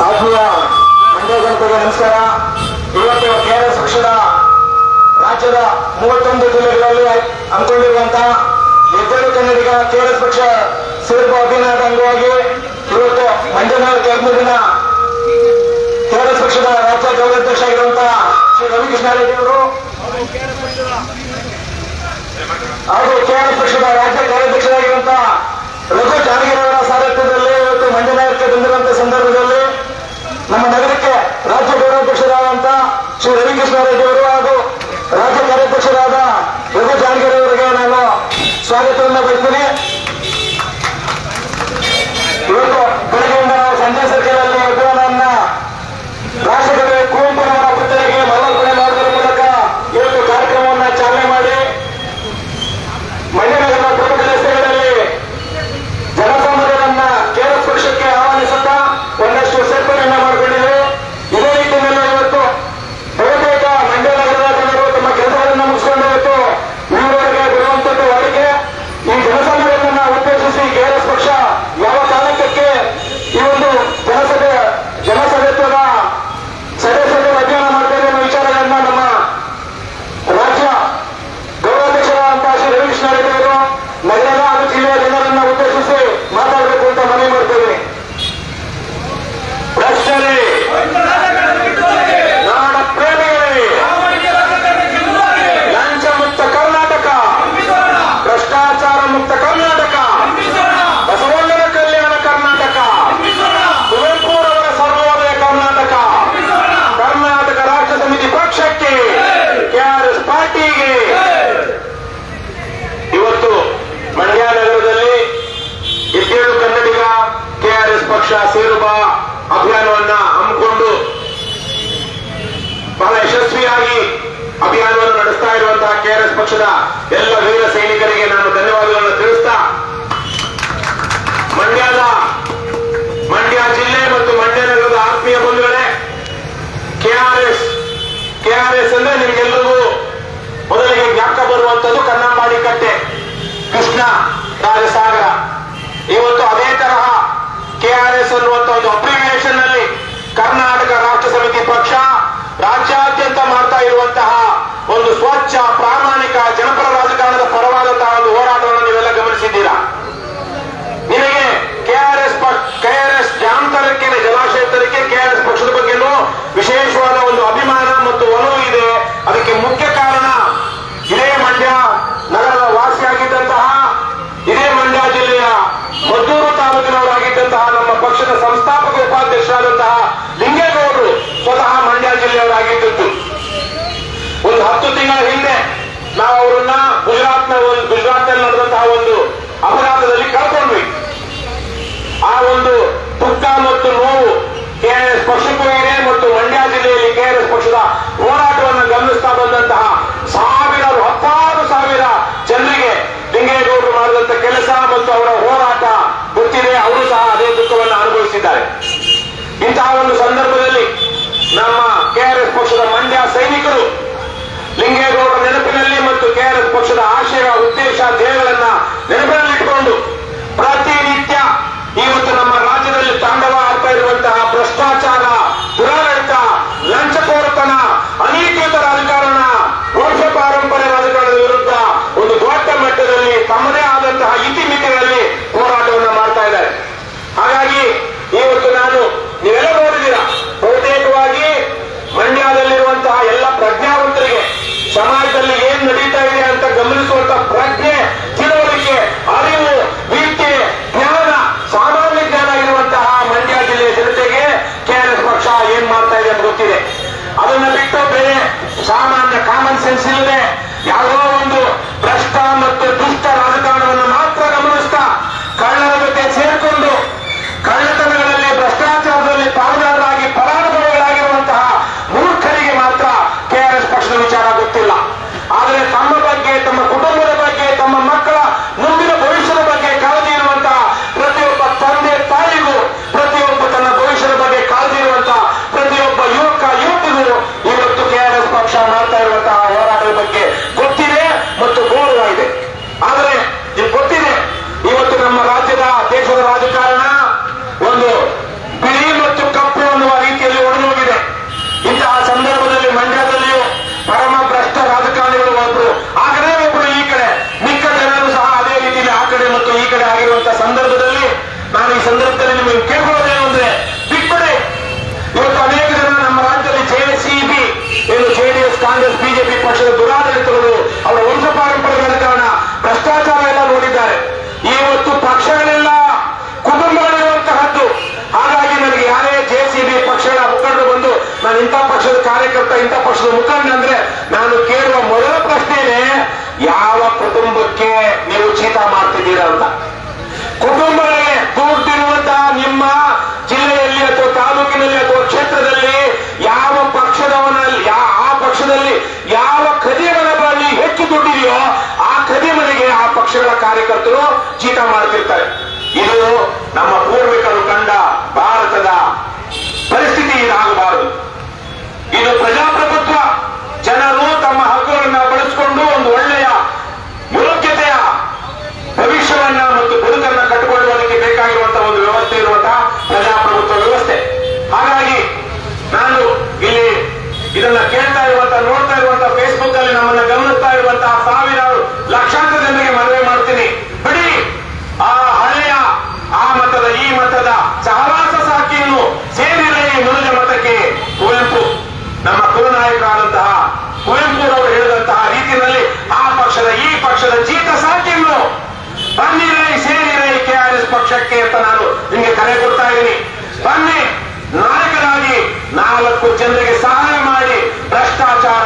ಆತ್ಮೀಯ ಮಂಡ್ಯ ಜನತೆಗೆ ನಮಸ್ಕಾರ. ಇವತ್ತು ಕೆ ಆರ್ ಎಸ್ ಪಕ್ಷದ ರಾಜ್ಯದ ಮೂವತ್ತೊಂದು ಜಿಲ್ಲೆಗಳಲ್ಲಿ ಹಮ್ಮಿಕೊಂಡಿರುವಂತಹ ಹೆಬ್ಬಳ್ಳಿ ಕನ್ನಡಿಗ ಕೆ ಆರ್ ಎಸ್ ಪಕ್ಷ ಸೇರ್ಪ ಅಭಿಯಾನದ ಅಂಗವಾಗಿ ಇವತ್ತು ಮಂಜನಾಳ್ ಎರಡೂರಿನ ಕೆ ಆರ್ ಎಸ್ ಪಕ್ಷದ ರಾಜ್ಯ ಗೌರವಾಧ್ಯಕ್ಷ ಆಗಿರುವಂತಹ ಶ್ರೀ ರವಿಕೃಷ್ಣ ರೆಡ್ಡಿ ಅವರು ಹಾಗೂ ಕೆ ಆರ್ ಎಸ್ ಪಕ್ಷದ ರಾಜ್ಯ ಕಾರ್ಯಾಧ್ಯಕ್ಷರಾಗಿರುವಂತಹ ರಘು ಜಾನಗಿರವರ ಸಾರಥ್ಯದಲ್ಲಿ ಇವತ್ತು ಮಂಜನಾಳಕ್ಕೆ ಬಂದಿರುವಂತಹ ಸಂದರ್ಭದಲ್ಲಿ ನಮ್ಮ ನಗರಕ್ಕೆ ರಾಜ್ಯ ಗೌರವಾಧ್ಯಕ್ಷರಾದಂಥ ಶ್ರೀ ರವಿಕೃಷ್ಣ ರೆಡ್ಡಿ ಅವರು ಹಾಗೂ ರಾಜ್ಯ ಕಾರ್ಯಾಧ್ಯಕ್ಷರಾದ ಯೋಗ ಜಾನ್ಗರಿ ಅವರಿಗೆ ನಾನು ಸ್ವಾಗತವನ್ನು ಬಯಸ್ತೀನಿ. ಇಂತಹ ಒಂದು ಸಂದರ್ಭದಲ್ಲಿ ನಮ್ಮ ಕೆಆರ್ಎಸ್ ಪಕ್ಷದ ಮಂಡ್ಯ ಸೈನಿಕರು ಲಿಂಗೇಗೌಡರ ನೆನಪಿನಲ್ಲಿ ಮತ್ತು ಕೆಆರ್ಎಸ್ ಪಕ್ಷದ ಆಶಯ, ಉದ್ದೇಶ, ಧ್ಯೇಯಗಳನ್ನ ನೆನಪಿನಲ್ಲಿಟ್ಟುಕೊಂಡು ಪ್ರತಿ ಮಾಡ್ತಿರ್ತಾರೆ. ಇದು ನಮ್ಮ ಪೂರ್ವಿಕರು ಕಂಡ ಭಾರತದ ಪರಿಸ್ಥಿತಿ ಇದಾಗಬಾರದು ಇದು ಪ್ರಜಾಪ್ರಭುತ್ವ ಜನರು ತಮ್ಮ ಹಕ್ಕುಗಳನ್ನ ಬಳಸಿಕೊಂಡು ಒಂದು ಒಳ್ಳೆಯ ಯೋಗ್ಯತೆಯ ಭವಿಷ್ಯವನ್ನ ಮತ್ತು ಬದುಕನ್ನ ಕಟ್ಟಿಕೊಳ್ಳುವುದಕ್ಕೆ ಬೇಕಾಗಿರುವಂತಹ ಒಂದು ವ್ಯವಸ್ಥೆ ಇರುವಂತಹ ಪ್ರಜಾಪ್ರಭುತ್ವ ವ್ಯವಸ್ಥೆ ಹಾಗಾಗಿ ನಾನು ಇಲ್ಲಿ ಇದನ್ನ ಕೇಳ್ತಾ ಇರುವಂತಹ ನೋಡ್ತಾ ಇರುವಂತಹ ಫೇಸ್ಬುಕ್ ಅಲ್ಲಿ ನಮ್ಮನ್ನ ಗಮನಿಸ್ತಾ ಇರುವಂತಹ ಸಾವಿರಾರು ಲಕ್ಷಾಂತರ ಜನರಿಗೆ ಮನವಿ ಮಾಡ್ತೀನಿ ಬಿಡಿ ಆ ಹಳೆಯ ಆ ಮತದ ಈ ಮತದ ಸಹವಾಸ ಸಾಕಿಯನ್ನು ಸೇರಿಲ್ಲ ಈ ಮನುಜ ಮತಕ್ಕೆ ಕುವೆಂಪು ನಮ್ಮ ಕುಲನಾಯಕರಾದಂತಹ ಕುವೆಂಪುರವರು ಹೇಳಿದಂತಹ ರೀತಿಯಲ್ಲಿ ಆ ಪಕ್ಷದ, ಈ ಪಕ್ಷದ ಜೀತ ಸಾಕಿನ್ನು ಬನ್ನಿರೈ ಸೇರಿರೈ ಕೆ ಆರ್ ಎಸ್ ಪಕ್ಷಕ್ಕೆ ಅಂತ ನಾನು ನಿಮಗೆ ಕರೆ ಕೊಡ್ತಾ ಇದ್ದೀನಿ. ಬನ್ನಿ, ನಾಯಕರಾಗಿ ನಾಲ್ಕು ಜನರಿಗೆ ಸಹಾಯ ಮಾಡಿ ಭ್ರಷ್ಟಾಚಾರ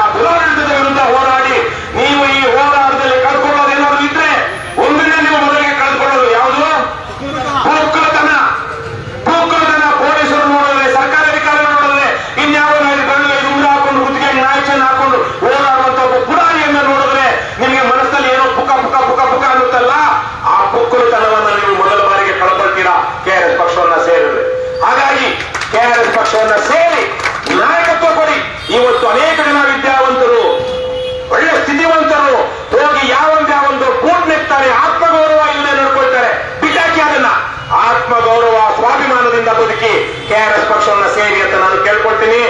ಆರ್ ಎಸ್ ಪಕ್ಷವನ್ನ ಸೇರಿ ಅಂತ ನಾನು ಕೇಳ್ಕೊಳ್ತೀನಿ.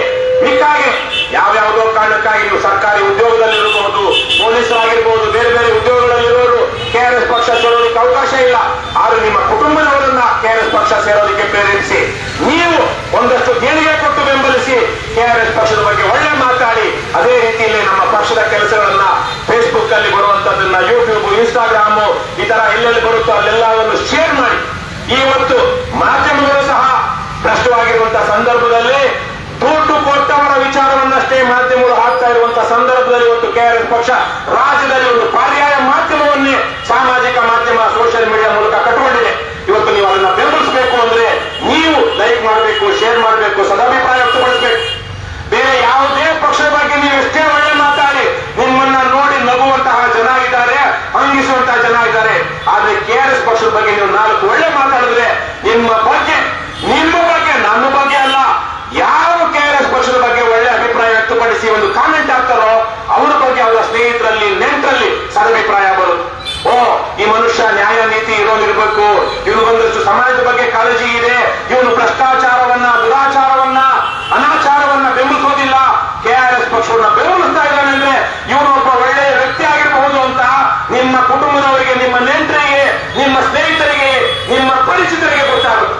ಮಿಕ್ಕಾಗಿ ಯಾವ್ಯಾವುದೋ ಕಾರಣಕ್ಕಾಗಿ ನೀವು ಸರ್ಕಾರಿ ಉದ್ಯೋಗದಲ್ಲಿ ಇರಬಹುದು, ಪೊಲೀಸರಾಗಿರ್ಬೋದು, ಬೇರೆ ಬೇರೆ ಉದ್ಯೋಗಗಳಲ್ಲಿರೋರು ಕೆ ಆರ್ ಎಸ್ ಪಕ್ಷ ಸೇರೋದಕ್ಕೆ ಅವಕಾಶ ಇಲ್ಲ. ಆದ್ರೆ ನಿಮ್ಮ ಕುಟುಂಬದವರನ್ನ ಕೆ ಪಕ್ಷ ಸೇರೋದಕ್ಕೆ ಪ್ರೇರೇಪಿಸಿ. ನೀವು ಒಂದಷ್ಟು ದೇಣಿಗೆ ಕೊಟ್ಟು ಬೆಂಬಲಿಸಿ ಕೆ ಆರ್ ಪಕ್ಷದ ಬಗ್ಗೆ ಒಳ್ಳೆ ಮಾತಾಡಿ. ಅದೇ ರೀತಿಯಲ್ಲಿ ನಮ್ಮ ಪಕ್ಷದ ಕೆಲಸಗಳನ್ನ ಫೇಸ್ಬುಕ್ ಅಲ್ಲಿ ಬರುವಂತದನ್ನ ಯೂಟ್ಯೂಬ್, ಇನ್ಸ್ಟಾಗ್ರಾಮ್, ಈ ತರ ಎಲ್ಲೆಲ್ಲಿ ಬರುತ್ತೋ ಅಲ್ಲೆಲ್ಲವನ್ನು ಶೇರ್ ಮಾಡಿ. ಇವತ್ತು ಮಾಧ್ಯಮಗಳು ಸಹ ಭ್ರಷ್ಟವಾಗಿರುವಂತಹ ಸಂದರ್ಭದಲ್ಲಿ ದುಡ್ಡು ಕೊಟ್ಟವರ ವಿಚಾರವನ್ನಷ್ಟೇ ಮಾಧ್ಯಮಗಳು ಹಾಕ್ತಾ ಇರುವಂತಹ ಸಂದರ್ಭದಲ್ಲಿ ಇವತ್ತು ಕೆಆರ್ಎಸ್ ಪಕ್ಷ ರಾಜ್ಯದಲ್ಲಿ ಒಂದು ಪರ್ಯಾಯ ಮಾಧ್ಯಮವನ್ನೇ ಸಾಮಾಜಿಕ ಮಾಧ್ಯಮ ಸೋಷಿಯಲ್ ಮೀಡಿಯಾ ಮೂಲಕ ಕಟ್ಟಿಕೊಂಡಿದೆ. ಇವತ್ತು ನೀವು ಅದನ್ನ ಬೆಂಬಲಿಸಬೇಕು ಅಂದ್ರೆ ನೀವು ಲೈಕ್ ಮಾಡಬೇಕು ಶೇರ್ ಮಾಡಬೇಕು, ಸದಾಭಿಪ್ರಾಯ ವ್ಯಕ್ತಪಡಿಸಬೇಕು. ಬೇರೆ ಯಾವುದೇ ಪಕ್ಷದ ಬಗ್ಗೆ ನೀವು ಎಷ್ಟೇ ಒಳ್ಳೆ ಮಾತಾಡಿ, ನಿಮ್ಮನ್ನ ನೋಡಿ ನಗುವಂತಹ ಜನ ಇದ್ದಾರೆ ಅಂಗಿಸುವಂತಹ ಜನ ಇದ್ದಾರೆ. ಆದ್ರೆ ಕೆಆರ್ಎಸ್ ಪಕ್ಷದ ಬಗ್ಗೆ ನೀವು ನಾಲ್ಕು ಒಳ್ಳೆ ಮಾತಾಡಿದ್ರೆ ನಿಮ್ಮ ಬಗ್ಗೆ ನಿಮ್ಮ ಬಗ್ಗೆ ನನ್ನ ಬಗ್ಗೆ ಅಲ್ಲ ಯಾವ ಕೆಆರ್ಎಸ್ ಪಕ್ಷದ ಬಗ್ಗೆ ಒಳ್ಳೆ ಅಭಿಪ್ರಾಯ ವ್ಯಕ್ತಪಡಿಸಿ ಒಂದು ಕಾಮೆಂಟ್ ಹಾಕ್ತಾರೋ ಅವರ ಬಗ್ಗೆ ಅವರ ಸ್ನೇಹಿತರಲ್ಲಿ ನೆಂಟರಲ್ಲಿ ಸದಭಿಪ್ರಾಯ ಬರುತ್ತೆ ಓ ಈ ಮನುಷ್ಯ ನ್ಯಾಯ ನೀತಿ ಇರೋನಿರ್ಬೇಕು ಇವನು ಒಂದಷ್ಟು ಸಮಾಜದ ಬಗ್ಗೆ ಕಾಳಜಿ ಇದೆ ಇವನು ಭ್ರಷ್ಟಾಚಾರವನ್ನ ದುರಾಚಾರವನ್ನ ಅನಾಚಾರವನ್ನ ಬೆಂಬಲಿಸೋದಿಲ್ಲ ಕೆಆರ್ಎಸ್ ಪಕ್ಷವನ್ನ ಬೆಂಬಲಿಸ್ತಾ ಇದ್ದಾನೆ ಅಂದ್ರೆ ಇವನು ಒಬ್ಬ ಒಳ್ಳೆಯ ವ್ಯಕ್ತಿ ಆಗಿರಬಹುದು ಅಂತ ನಿಮ್ಮ ಕುಟುಂಬದವರಿಗೆ ನಿಮ್ಮ ನೆಂಟರಿಗೆ ನಿಮ್ಮ ಸ್ನೇಹಿತರಿಗೆ ನಿಮ್ಮ ಪರಿಚಿತರಿಗೆ ಗೊತ್ತಾಗುತ್ತೆ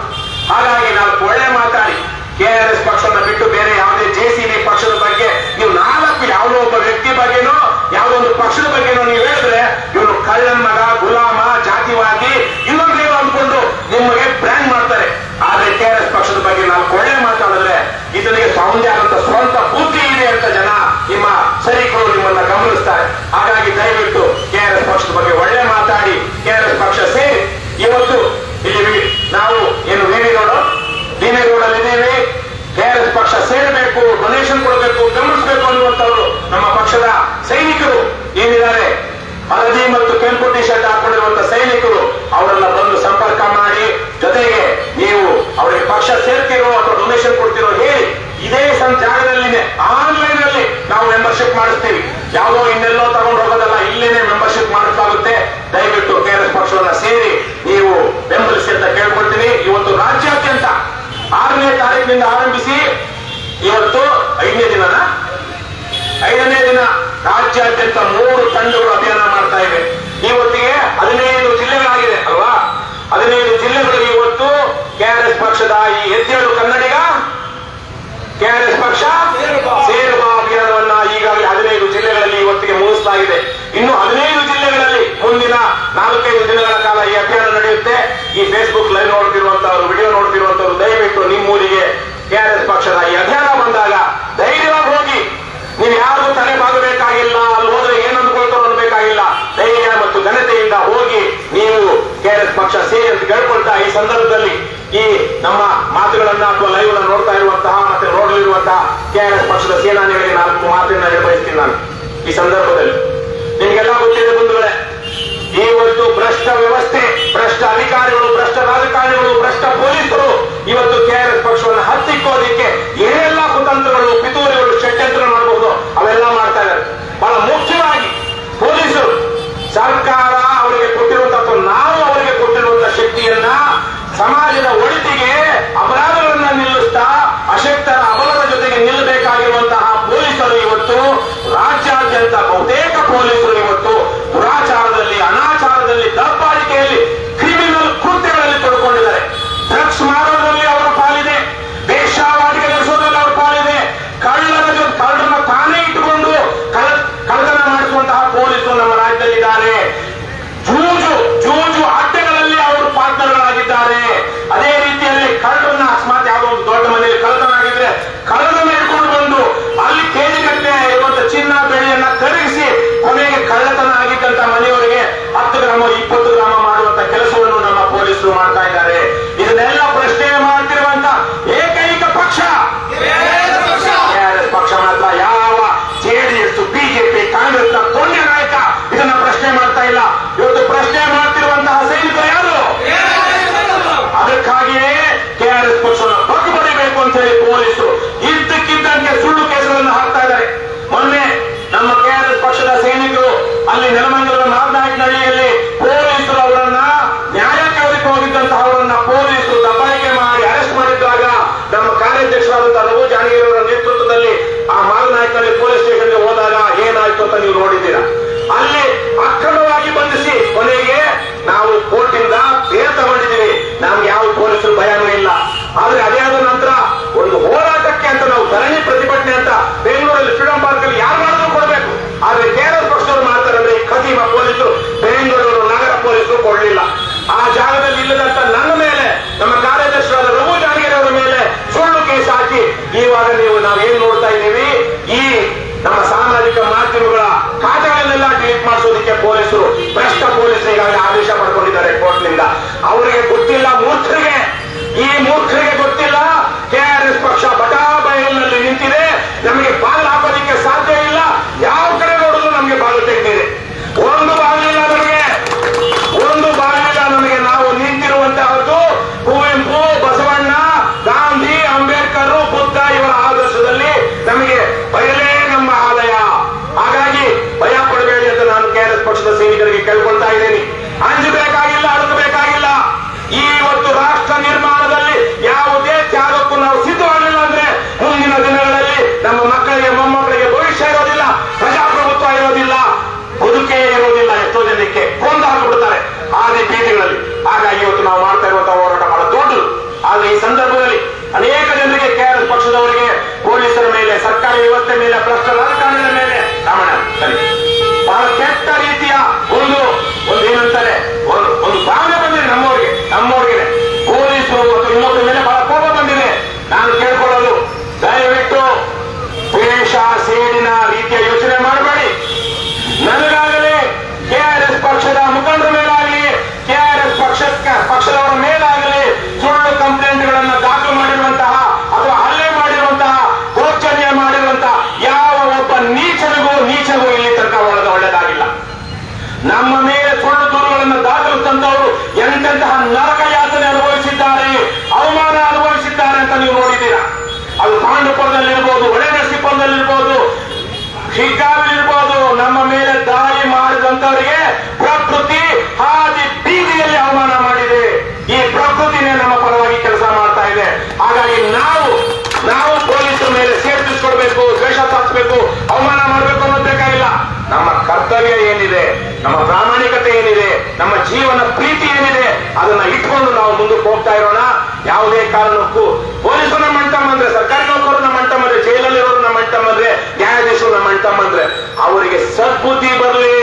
ಹಾಗಾಗಿ ನಾಲ್ಕು ಒಳ್ಳೆ ಮಾತಾಡಿ ಕೆಆರ್ಎಸ್ ಪಕ್ಷವನ್ನ ಬಿಟ್ಟು ಬೇರೆ ಯಾವುದೇ ಜೆಸಿಬಿ ಪಕ್ಷದ ಬಗ್ಗೆ ನೀವು ನಾಲ್ಕು ಯಾವುದೋ ಒಬ್ಬ ವ್ಯಕ್ತಿ ಬಗ್ಗೆನೋ ಯಾವುದೋ ಒಂದು ಪಕ್ಷದ ಬಗ್ಗೆನೋ ನೀವು ಹೇಳಿದ್ರೆ ಇವನು ಕಳ್ಳನ್ ಮಗ ಗುಲಾಮ ಜಾತಿವಾದಿ ಇನ್ನೊಂದೇನೋ ಅಂದ್ಕೊಂಡು ನಿಮಗೆ ಬ್ರ್ಯಾಂಡ್ ಮಾಡ್ತಾರೆ ಆದ್ರೆ ಕೆಆರ್ಎಸ್ ಪಕ್ಷದ ಬಗ್ಗೆ ನಾಲ್ಕು ಒಳ್ಳೆ ಮಾತಾಡಿದ್ರೆ ಇದನಿಗೆ ಸೌಂದರ್ಯ ಆದಂತ ಸ್ವಂತ ಬುದ್ಧಿ ಇದೆ ಅಂತ ಜನ ನಿಮ್ಮ ಸೈನಿಕರು ನಿಮ್ಮನ್ನ ಗಮನಿಸ್ತಾರೆ ಹಾಗಾಗಿ ದಯವಿಟ್ಟು ಕೆಆರ್ಎಸ್ ಪಕ್ಷದ ಬಗ್ಗೆ ಒಳ್ಳೆ ಮಾತಾಡಿ ಕೆಆರ್ಎಸ್ ಪಕ್ಷ ಸೇರಿ ಇವತ್ತು ಇಲ್ಲಿ ವಿ- ನಾವು ಏನು ವಿವಿ ರೋಡ್ ಡಿವಿ ರೋಡ್ ಅಲ್ಲಿ ಇದ್ದೀವಿ ಕೆಆರ್ಎಸ್ ಪಕ್ಷ ಸೇರಬೇಕು ಡೊನೇಷನ್ ಕೊಡಬೇಕು ಗಮನಿಸಬೇಕು ಅನ್ನುವಂಥವ್ರು ನಮ್ಮ ಪಕ್ಷದ ಸೈನಿಕರು ಏನಿದ್ದಾರೆ ಹಳದಿ ಮತ್ತು ಕೆಂಪು ಟಿ ಶರ್ಟ್ ಹಾಕೊಂಡಿರುವಂತ ಸೈನಿಕರು ಅವರನ್ನ ಬಂದು ಸಂಪರ್ಕ ಮಾಡಿ ಜೊತೆಗೆ ನೀವು ಸೇರ್ತಿರೋ ಅಥವಾ ಡೊನೇಷನ್ ಕೊಡ್ತಿರೋ ಹೇಳಿ, ಇದೇ ಸಂ ಆನ್ಲೈನ್ ಅಲ್ಲಿ ನಾವು ಮೆಂಬರ್ಶಿಪ್ ಮಾಡಿಸ್ತೀವಿ. ಯಾವುದೋ ಇನ್ನೆಲ್ಲೋ ತಗೊಂಡು ಹೋಗೋದಲ್ಲ, ಇಲ್ಲೇನೆ ಮೆಂಬರ್ಶಿಪ್ ಮಾಡಿಸಲಾಗುತ್ತೆ ದಯವಿಟ್ಟು ಕೆಆರ್ಎಸ್ ಪಕ್ಷವನ್ನ ಸೇರಿ ನೀವು ಬೆಂಬಲಿಸಿ ಅಂತ ಕೇಳ್ಕೊಳ್ತೀನಿ. ಇವತ್ತು ರಾಜ್ಯಾದ್ಯಂತ ಆರನೇ ತಾರೀಕಿನಿಂದ ಆರಂಭಿಸಿ, ಇವತ್ತು ಐದನೇ ದಿನನ? ಐದನೇ ದಿನ ರಾಜ್ಯಾದ್ಯಂತ ಮೂರು ತಂಡಗಳು ಅಭಿಯಾನ ಮಾಡ್ತಾ ಇವೆ. ಇವತ್ತಿಗೆ ಹದಿನೈದು ಜಿಲ್ಲೆಗಳಾಗಿದೆ, ಅಲ್ವಾ? ಹದಿನೈದು ಜಿಲ್ಲೆಗಳಿಗೆ ಇವತ್ತು ಕೆಆರ್ಎಸ್ ಪಕ್ಷದ ಈ ಎದ್ದೇಳು ಕನ್ನಡಿಗ? ಕೆಆರ್ಎಸ್ ಪಕ್ಷ? ಸೇರುವ ಅಭಿಯಾನವನ್ನ ಈಗಾಗಲೇ ಹದಿನೈದು ಜಿಲ್ಲೆಗಳಲ್ಲಿ ಇವತ್ತಿಗೆ ಮುಗಿಸಲಾಗಿದೆ. ಇನ್ನು ಹದಿನೈದು ಜಿಲ್ಲೆಗಳಲ್ಲಿ ಮುಂದಿನ ನಾಲ್ಕೈದು ದಿನಗಳ ಕಾಲ ಈ ಅಭಿಯಾನ ನಡೆಯುತ್ತೆ. ಈ ಫೇಸ್ಬುಕ್ ಲೈವ್ ನೋಡ್ತಿರುವಂತವ್ರು ವಿಡಿಯೋ ನೋಡ್ತಿರುವಂತವ್ರು ದಯವಿಟ್ಟು ನಿಮ್ಮೂರಿಗೆ ಕೆಆರ್ಎಸ್ ಪಕ್ಷದ ಈ ಅಭಿಯಾನ y se anda a agregar como hacen a la depresión. ನಮ್ಮ ಪ್ರಾಮಾಣಿಕತೆ ಏನಿದೆ, ನಮ್ಮ ಜೀವನ ಪ್ರೀತಿ ಏನಿದೆ, ಅದನ್ನ ಇಟ್ಕೊಂಡು ನಾವು ಮುಂದಕ್ಕೆ ಹೋಗ್ತಾ ಇರೋಣ. ಯಾವುದೇ ಕಾರಣಕ್ಕೂ ಪೊಲೀಸರು ನಮ್ಮ ಮಂಟಮ್ ಅಂದ್ರೆ ಸರ್ಕಾರಿ ನೌಕರರು ನಮ್ಮ ಮಂಟಮ್ ಅಂದ್ರೆ ಜೈಲಲ್ಲಿರೋರು ನಮ್ಮ ಮಂಟಮ್ ಅಂದ್ರೆ ನ್ಯಾಯಾಧೀಶರು ನಮ್ಮ ಅಂತ ಅಂದ್ರೆ ಅವರಿಗೆ ಸದ್ಬುದ್ಧಿ ಬರಲಿ,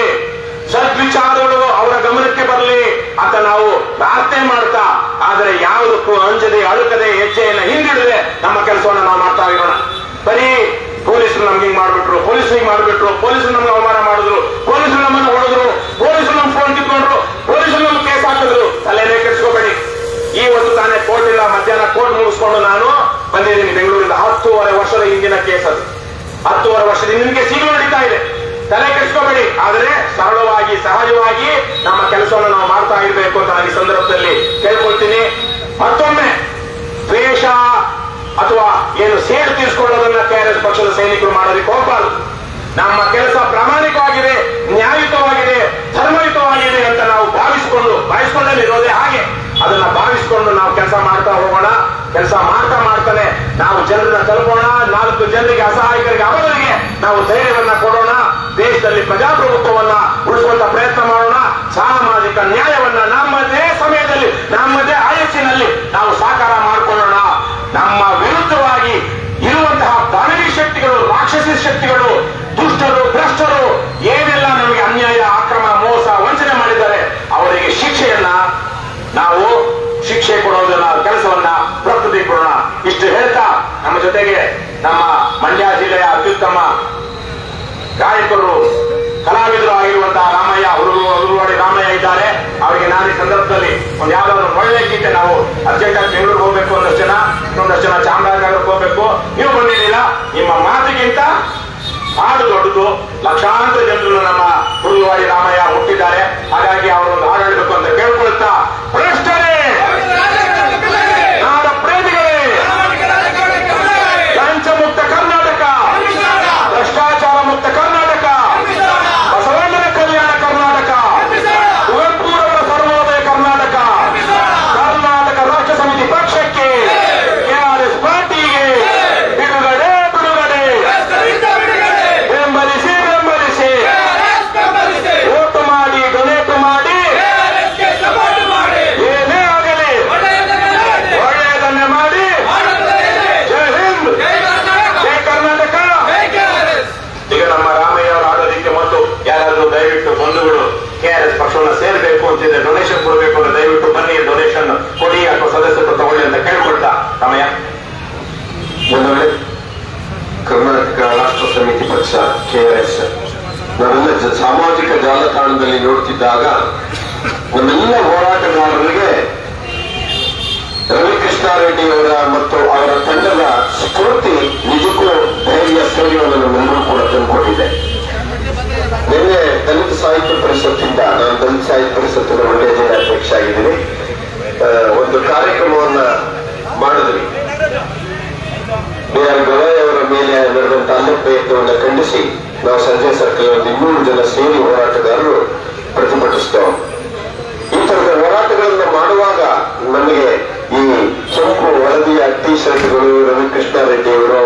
ಸದ್ವಿಚಾರಗಳು ಅವರ ಗಮನಕ್ಕೆ ಬರಲಿ ಅಂತ ನಾವು ಪ್ರಾರ್ಥನೆ ಮಾಡ್ತಾ, ಆದರೆ ಯಾವುದಕ್ಕೂ ಅಂಜದೆ, ಅಳುಕದೆ ಹೆಜ್ಜೆಯನ್ನ ಹಿಂದಿಡದೆ ನಮ್ಮ ಕೆಲಸವನ್ನು ನಾವು ಮಾಡ್ತಾ ಇರೋಣ. ಬರೀ ಪೊಲೀಸರು ನಮ್ಗೆ ಹಿಂಗ್ ಮಾಡ್ಬಿಟ್ರು, ಪೊಲೀಸರು ಹಿಂಗ್ ಮಾಡ್ಬಿಟ್ರು, ಪೊಲೀಸರು ನಮ್ಗೆ ಅವಮಾನ ಮಾಡಿದ್ರು, ಪೊಲೀಸರು ನಮ್ಮ ಈ ಒಂದು ತಾನೇ ಕೋರ್ಟ್ ಮಧ್ಯಾಹ್ನ ಕೋರ್ಟ್ ಮುಗಿಸ್ಕೊಂಡು ನಾನು ಬಂದಿದ್ದೀನಿ ಬೆಂಗಳೂರಿಂದ. ಹತ್ತೂವರೆ ವರ್ಷದ ಹಿಂದಿನ ಕೇಸ್ ಅದು ಹತ್ತೂವರೆ ವರ್ಷದ ನಿಮಗೆ ಸಿಗಲು ನಡೀತಾ ಇದೆ. ತಲೆ ಕೆಡಿಸ್ಕೋಬೇಡಿ. ಆದರೆ ಸರಳವಾಗಿ, ಸಹಜವಾಗಿ ನಮ್ಮ ಕೆಲಸವನ್ನು ನಾವು ಮಾಡ್ತಾ ಇರಬೇಕು ಅಂತ ನಾನು ಈ ಸಂದರ್ಭದಲ್ಲಿ ಕೇಳ್ಕೊಳ್ತೀನಿ. ಮತ್ತೊಮ್ಮೆ ದ್ವೇಷ ಅಥವಾ ಏನು ಸೇಡು ತೀರಿಸಿಕೊಳ್ಳೋದನ್ನ ಕೆಆರ್ಎಸ್ ಪಕ್ಷದ ಸೈನಿಕರು ಮಾಡೋದಕ್ಕೆ ಹೋಗಬಾರದು ನಮ್ಮ ಕೆಲಸ ಪ್ರಾಮಾಣಿಕವಾಗಿದೆ, ನ್ಯಾಯಯುತವಾಗಿದೆ, ಧರ್ಮಯುತವಾಗಿದೆ ಅಂತ ನಾವು ಭಾವಿಸಿಕೊಂಡು ಭಾವಿಸಿಕೊಂಡಲ್ಲಿ ಇರೋದೇ ಹಾಗೆ. ಅದನ್ನ ಭಾವಿಸಿಕೊಂಡು ನಾವು ಕೆಲಸ ಮಾಡ್ತಾ ಹೋಗೋಣ, ಕೆಲಸ ಮಾಡ್ತಾ ಮಾಡ್ತಾನೆ ನಾವು ಜನರನ್ನ ತಲುಪೋಣ, ನಾಲ್ಕು ಜನರಿಗೆ ಅಸಹಾಯಕರಿಗೆ ಅವರಿಗೆ ನಾವು ಧೈರ್ಯವನ್ನ ಕೊಡೋಣ, ದೇಶದಲ್ಲಿ ಪ್ರಜಾಪ್ರಭುತ್ವವನ್ನ ಉಳಿಸುವಂತ ಪ್ರಯತ್ನ ಮಾಡೋಣ, ಸಾಮಾಜಿಕ ನ್ಯಾಯವನ್ನ ನಮ್ಮದೇ ಸಮಯದಲ್ಲಿ, ನಮ್ಮದೇ ಆಯಸ್ಸಿನಲ್ಲಿ ನಾವು ಸಾಕಾರ ಮಾಡಿಕೊಳ್ಳೋಣ. ನಮ್ಮ ಅತ್ಯುತ್ತಮ ಗಾಯಕರು ಕಲಾವಿದರು ಆಗಿರುವಂತಹ ರಾಮಯ್ಯ ಉರುವಾಡಿ ರಾಮಯ್ಯ ಇದ್ದಾರೆ. ಅವರಿಗೆ ನಾನು ಈ ಸಂದರ್ಭದಲ್ಲಿ ಒಂದು ಯಾವ್ದಾದ್ರು ಒಳ್ಳೆ ಗೀತೆ ನಾವು ಅರ್ಜೆಂಟ್ ಆಗಿ ಬೆಂಗಳೂರಿಗೆ ಹೋಗ್ಬೇಕು ಒಂದಷ್ಟು ಜನ ಇನ್ನೊಂದಷ್ಟು ಜನ ಚಾಮರಾಜನಗರಕ್ಕೆ ಹೋಗ್ಬೇಕು. ನೀವು ಬಂದಿರಲಿಲ್ಲ ನಿಮ್ಮ ಮಾತಿಗಿಂತ ಹಾಡು ದೊಡ್ಡದು. ಲಕ್ಷಾಂತರ ಜನರು ನಮ್ಮ ಉರುವಾಡಿ ರಾಮಯ್ಯ ಹುಟ್ಟಿದ್ದಾರೆ. ಹಾಗಾಗಿ ಅವರೊಂದು ಹಾಡು ಹೇಳಬೇಕು ಅಂತ ಕೇಳ್ಕೊಳ್ತಾ ಭ್ರಷ್ಟರೇ ನಾಡ ಪ್ರೇಮಿಗಳೇ ಲಂಚ ಮುಕ್ತ ಕರ್ನಾಟಕ ಭ್ರಷ್ಟಾಚಾರ ಮುಕ್ತ ಕರ್ನಾಟಕ ಬಸವಣ್ಣನ ಕಲ್ಯಾಣ ಕರ್ನಾಟಕ ಕುವೆಂಪುರವರ ಸರ್ವೋದಯ ಕರ್ನಾಟಕ ಕರ್ನಾಟಕ ರಾಷ್ಟ್ರ ಸಮಿತಿ ಪಕ್ಷಕ್ಕೆ ಕೆಆರ್ಎಸ್ ಪಾರ್ಟಿಗೆ ಬಿಡುಗಡೆ ಬಿಡುಗಡೆ ಬೆಂಬಲಿಸಿ ಬೆಂಬಲಿಸಿ ಓಟು ಮಾಡಿ ಡೊನೇಟ್ ಮಾಡಿ ಏನೇ ಆಗಲಿ ಒಳ್ಳೆಯದನ್ನೇ ಮಾಡಿ ಜೈ ಹಿಂದ್ ಜೈ ಕರ್ನಾಟಕ ಈಗ ನಮ್ಮ ರಾಮಯ್ಯ ಅವರು ಆಡೋದಕ್ಕೆ ಮತ್ತು ಯಾರಾದ್ರೂ ದಯವಿಟ್ಟು ಬಂಧುಗಳು ಕೆ ಆರ್ ಎಸ್ ಪಕ್ಷವನ್ನು ಸೇರ್ಬೇಕು ಅಂತಿದೆ ಡೊನೇಷನ್ ಕೊಡಬೇಕು ಅಂದ್ರೆ ದಯವಿಟ್ಟು ಬನ್ನಿ ಡೊನೇಷನ್ ಕೊಡಿ ಅಥವಾ ಸದಸ್ಯರು ತಗೊಳ್ಳಿ ಅಂತ ಕೇಳ್ಕೊಳ್ತಾ ರಾಮಯ್ಯ ಒಂದು ವೇಳೆ ಕರ್ನಾಟಕ ರಾಷ್ಟ್ರ ಸಮಿತಿ ಆರ್ ಎಸ್ ನಾವೆಲ್ಲ ಸಾಮಾಜಿಕ ಜಾಲತಾಣದಲ್ಲಿ ನೋಡ್ತಿದ್ದಾಗ ನಮ್ಮೆಲ್ಲ ಹೋರಾಟಗಾರರಿಗೆ ರವಿಕೃಷ್ಣಾರೆಡ್ಡಿ ಅವರ ಮತ್ತು ಅವರ ತಂಡದ ಸ್ಫೂರ್ತಿ, ನಿಜಕ್ಕೂ ಧೈರ್ಯ, ಸ್ಥೈರ್ಯವನ್ನು ನಮ್ಮೆಲ್ಲರೂ ಕೂಡ ತಂದುಕೊಟ್ಟಿದೆ. ನಿನ್ನೆ ದಲಿತ ಸಾಹಿತ್ಯ ಪರಿಷತ್ತಿಂದ, ನಾನು ದಲಿತ ಸಾಹಿತ್ಯ ಪರಿಷತ್ತಿನ ಒಳ್ಳೆಯ ಜಿಲ್ಲಾ ಅಧ್ಯಕ್ಷ ಆಗಿದ್ದೀನಿ. ಒಂದು ಕಾರ್ಯಕ್ರಮವನ್ನ ಮಾಡಿದ್ವಿ. ಮೇಲೆ ನಡೆದಂತ ಪ್ರಯತ್ನವನ್ನು ಖಂಡಿಸಿ, ನಾವು ಸಂಜೆ ಸರ್ಕಲ್ ಇನ್ನೂರು ಜನ ಸೇರಿ ಹೋರಾಟಗಾರರು ಪ್ರತಿಭಟಿಸ್ತೇವೆ ಈ ತರದ ಹೋರಾಟಗಳನ್ನು ಮಾಡುವಾಗ ನಮಗೆ ಈ ಕೆಂಪು ವರದಿಯ ಟಿ ಶರ್ಟ್ಗಳು ರವಿಕೃಷ್ಣ ರೆಡ್ಡಿ ಅವರು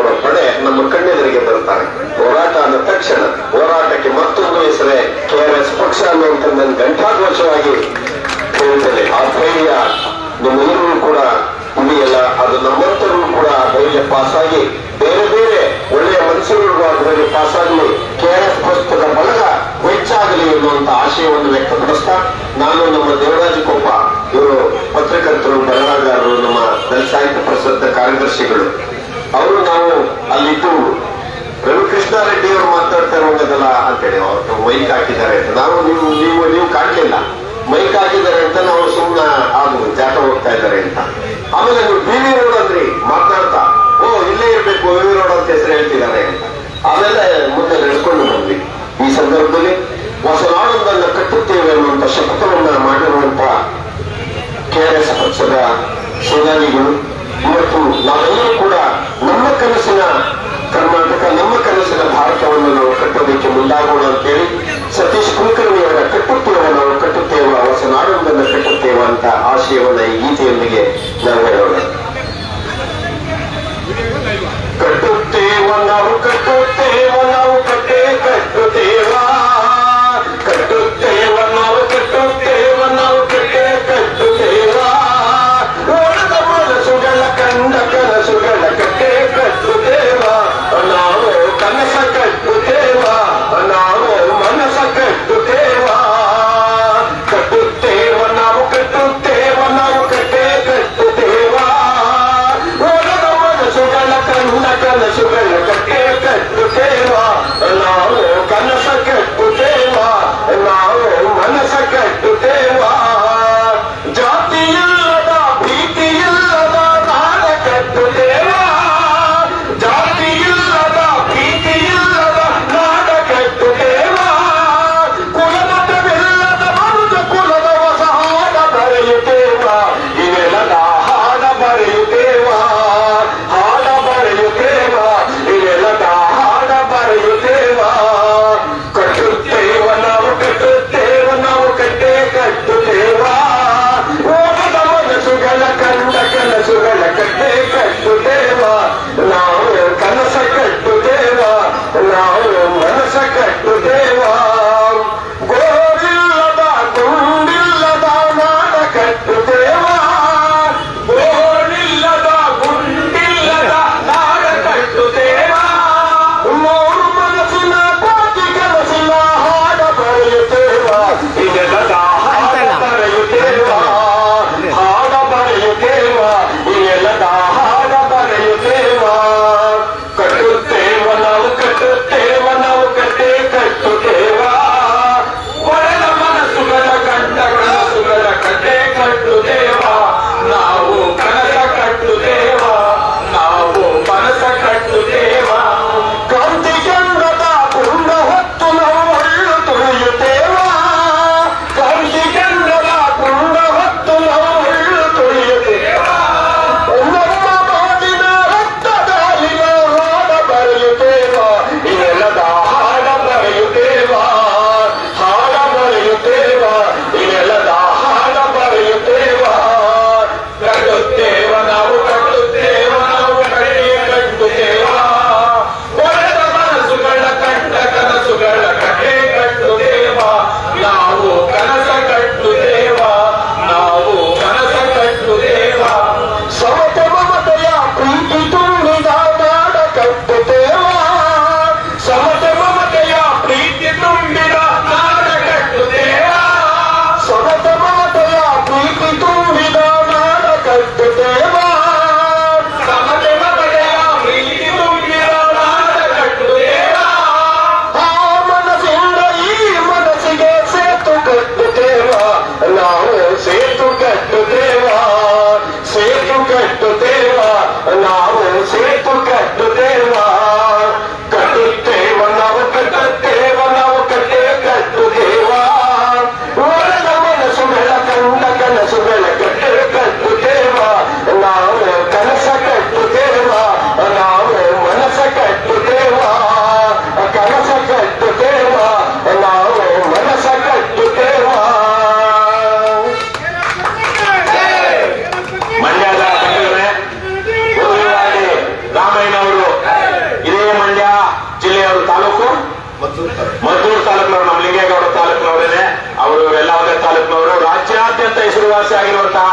ಮದ್ದೂರು ತಾಲೂಕಿನವರು, ನಮ್ಮ ಲಿಂಗೇಗೌಡ ತಾಲೂಕಿನವರೇನೆ ಅವರು ಒಂದೇ ತಾಲೂಕಿನವರು. ರಾಜ್ಯಾದ್ಯಂತ ಹೆಸರುವಾಸಿ ಆಗಿರುವಂತಹ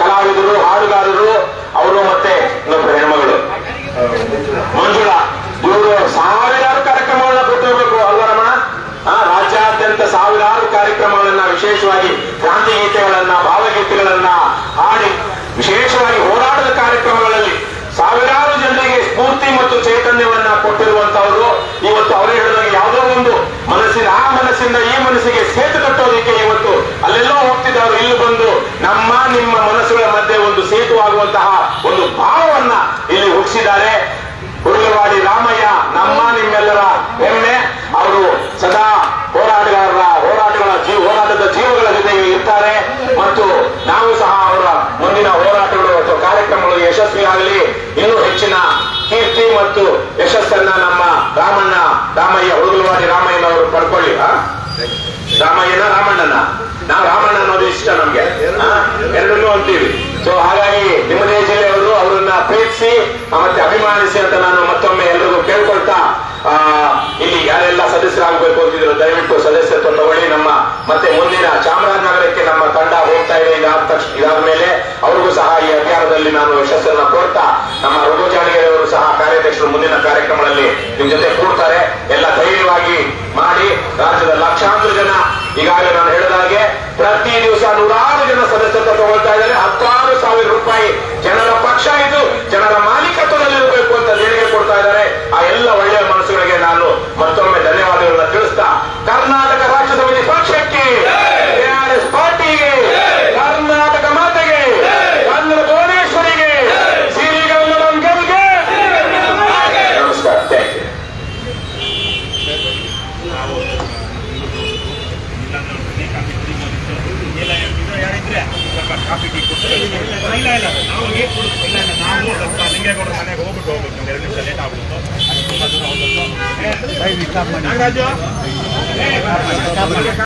ಕಲಾವಿದರು, ಹಾಡುಗಾರರು, ಅವರು ಮತ್ತೆ ಇನ್ನೊಬ್ಬರು ಹೆಣ್ಮಗಳು. ಮಂಜುಳಾ, ಇವರು ಸಾವಿರಾರು ಕಾರ್ಯಕ್ರಮಗಳನ್ನ ಕೊಟ್ಟಿರ್ಬೇಕು. ಅಲ್ವಾ ರಮಣ ರಾಜ್ಯಾದ್ಯಂತ ಸಾವಿರಾರು ಕಾರ್ಯಕ್ರಮಗಳನ್ನ, ವಿಶೇಷವಾಗಿ ಕ್ರಾಂತಿ ಗೀತೆಗಳನ್ನ ಭಾವಗೀತೆಗಳನ್ನ ಹಾಡಿ, ವಿಶೇಷವಾಗಿ ಹೋರಾಟದ ಕಾರ್ಯಕ್ರಮಗಳಲ್ಲಿ ಸಾವಿರಾರು ಜನರಿಗೆ ಸ್ಫೂರ್ತಿ ಮತ್ತು ಚೈತನ್ಯವನ್ನ ಕೊಟ್ಟಿರುವಂತವರು ಇವತ್ತು ಅವರೇ ಹೇಳಿದಾಗ ಯಾವುದೋ ಒಂದು ಮನಸ್ಸಿನ, ಆ ಮನಸ್ಸಿಂದ ಈ ಮನಸ್ಸಿಗೆ ಸೇತು ಕಟ್ಟೋದಕ್ಕೆ ಇವತ್ತು ಅಲ್ಲೆಲ್ಲೋ ಹೋಗ್ತಿದ್ದವರು ಇಲ್ಲಿ ಬಂದು ನಮ್ಮ, ನಿಮ್ಮ ಮನಸ್ಸುಗಳ ಮಧ್ಯೆ ಒಂದು ಸೇತು ಆಗುವಂತಹ ಒಂದು ಭಾವವನ್ನ ಇಲ್ಲಿ ಹುಟ್ಟಿಸಿದ್ದಾರೆ. ಹುಡುಗವಾಡಿ ರಾಮಯ್ಯ ನಮ್ಮ ನಿಮ್ಮೆಲ್ಲರ ಹೆಮ್ಮೆ ಅವರು ಸದಾ ಹೋರಾಟಗಾರರ ಹೋರಾಟಗಳ ಜೀವ ಹೋರಾಟದ ಜೀವಗಳ ಜೊತೆಗೆ ಇರ್ತಾರೆ ಮತ್ತು ನಾವು ಸಹ ಅವರ ಮುಂದಿನ ಹೋರಾಟಗಳು ಅಥವಾ ಕಾರ್ಯಕ್ರಮಗಳು ಯಶಸ್ವಿಯಾಗಲಿ ಇನ್ನೂ ಹೆಚ್ಚಿನ ಕೀರ್ತಿ ಮತ್ತು ಯಶಸ್ಸನ್ನ ನಮ್ಮ ರಾಮಣ್ಣ, ರಾಮಯ್ಯ ಹುಡುಗಲವಾಡಿ ರಾಮಯ್ಯನವರು ಪಡ್ಕೊಳ್ಳಿ, ಆ? ರಾಮಯ್ಯನ ರಾಮಣ್ಣನ ನಾವು ರಾಮಣ್ಣ ಅನ್ನೋದು ಇಷ್ಟ ನಮ್ಗೆ? ಎರಡನ್ನೂ ಅಂತೀವಿ ಸೊ ಹಾಗಾಗಿ ನಿಮ್ಮದೇ ಜಿಲ್ಲೆಯವರು ಅವರನ್ನ ಪ್ರೀತಿಸಿ ಮತ್ತೆ ಅಭಿಮಾನಿಸಿ ಅಂತ ನಾನು ಮತ್ತೊಮ್ಮೆ ಎಲ್ರಿಗೂ ಕೇಳ್ಕೊಳ್ತಾ ಆ, ಇಲ್ಲಿ ಯಾರೆಲ್ಲ ಸದಸ್ಯರಾಗಬೇಕು ಅಂತಿದ್ರು ದಯವಿಟ್ಟು ಸದಸ್ಯತ್ವ ತಗೊಳ್ಳಿ ನಮ್ಮ ಮತ್ತೆ ಮುಂದಿನ ಚಾಮರಾಜನಗರಕ್ಕೆ ನಮ್ಮ ತಂಡ ಹೋಗ್ತಾ ಇದೆ. ಇದಾದ ತಕ್ಷಣ ಇದಾದ ಮೇಲೆ ಅವ್ರಿಗೂ ಸಹ ಈ ಅಭಿಯಾನದಲ್ಲಿ ನಾನು ಯಶಸ್ಸನ್ನ ಕೋರ್ತಾ ನಮ್ಮ ರಘು ಸಹ ಕಾರ್ಯಾಧ್ಯಕ್ಷರು ಮುಂದಿನ ಕಾರ್ಯಕ್ರಮಗಳಲ್ಲಿ ನಿಮ್ ಜೊತೆ ಕೂಡ್ತಾರೆ ಎಲ್ಲ ಧೈರ್ಯವಾಗಿ ಮಾಡಿ ರಾಜ್ಯದ ಲಕ್ಷಾಂತರ ಜನ ಈಗಾಗಲೇ ನಾನು ಹೇಳಿದ ಹಾಗೆ ಪ್ರತಿ ದಿವಸ ನೂರಾರು ಜನ ಸದಸ್ಯತ್ವ ತಗೊಳ್ತಾ ಇದ್ದಾರೆ ಹತ್ತಾರು ಸಾವಿರ ರೂಪಾಯಿ ಜನರ ಪಕ್ಷ ಇದು ಜನರ ಮಾಲೀಕತ್ವದಲ್ಲಿ ಇರಬೇಕು ಅಂತ ದೇಣಿಗೆ ಕೊಡ್ತಾ ಇದ್ದಾರೆ ಆ ಎಲ್ಲ ಒಳ್ಳೆಯ ಮನಸ್ಸುಗಳಿಗೆ ನಾನು ಮತ್ತೊಮ್ಮೆ ಧನ್ಯವಾದಗಳನ್ನ ತಿಳಿಸ್ತಾ ಕರ್ನಾಟಕ ರಾಜ್ಯ ಸಮಿತಿ ಪಕ್ಷಕ್ಕೆ ಕೆಆರ್ಎಸ್ ಪಾರ್ಟಿಗೆ ಕರ್ನಾಟಕ ಮಾತೆಗೆ ಕನ್ನಡ ಭುವನೇಶ್ವರಿಗೆ ಸಿರಿಗನ್ನಡಂ ಗೆಲ್ಗೆ ನಮಸ್ಕಾರ ಥ್ಯಾಂಕ್ ಯು ಇಲ್ಲ ಹೇಳಿದ್ರೆ ಸ್ವಲ್ಪ ಕಾಫಿ ಟೀ ಕೊಟ್ಟು ಇಲ್ಲ ಇಲ್ಲ ನಾವು ನೀರು ಕುಡಿದು ಇಲ್ಲ ಇಲ್ಲ ನಾವು ಸ್ವಲ್ಪ ಲಿಂಗೇಗೌಡರ ಮನೆಗೆ ಹೋಗ್ಬಿಟ್ಟು ಹೋಗ್ಬೇಕು ಒಂದು ಎರಡು ನಿಮಿಷ ಲೇಟ್ ಆಗ್ಬಿಟ್ಟು ಅದು ತುಂಬ